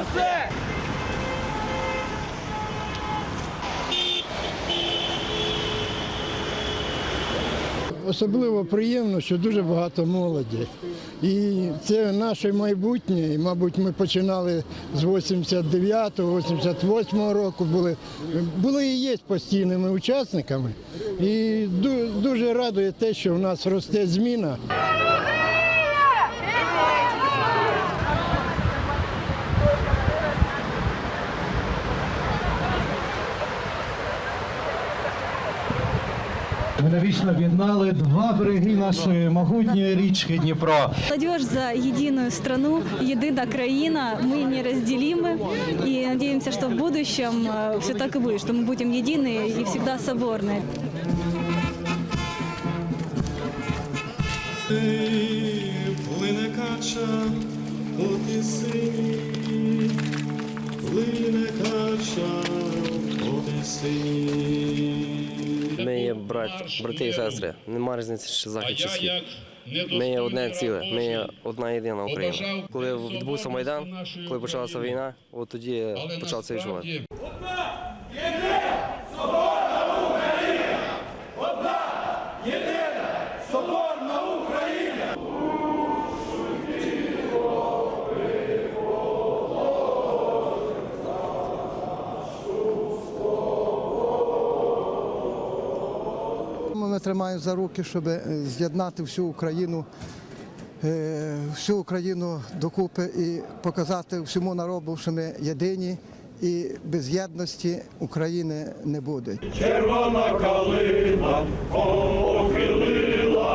усе! Особливо приємно, що дуже багато молоді. І це наше майбутнє. І, мабуть, ми починали з 89-го, 88-го року, були, були і є постійними учасниками. І дуже радує те, що в нас росте зміна. Ми навічно об'єднали два береги нашої могутньої річки Дніпро. Молодежь за единую страну, едина краина, мы неразделимы и надеемся, что в будущем все так и будет, что мы будем едины и всегда соборны. Плине кача по тисині, Ми є брат, брати і сестри. Нема різниці, чи захід чи схід. Ми є одне ціле, ми є одна єдина Україна. Коли відбувся Майдан, коли почалася війна, от тоді почався це відчувати. Ми тримаємо за руки, щоб е, з'єднати всю Україну, е, всю Україну докупи і показати всьому народу, що ми єдині і без єдності України не буде. Червона калина похилилася,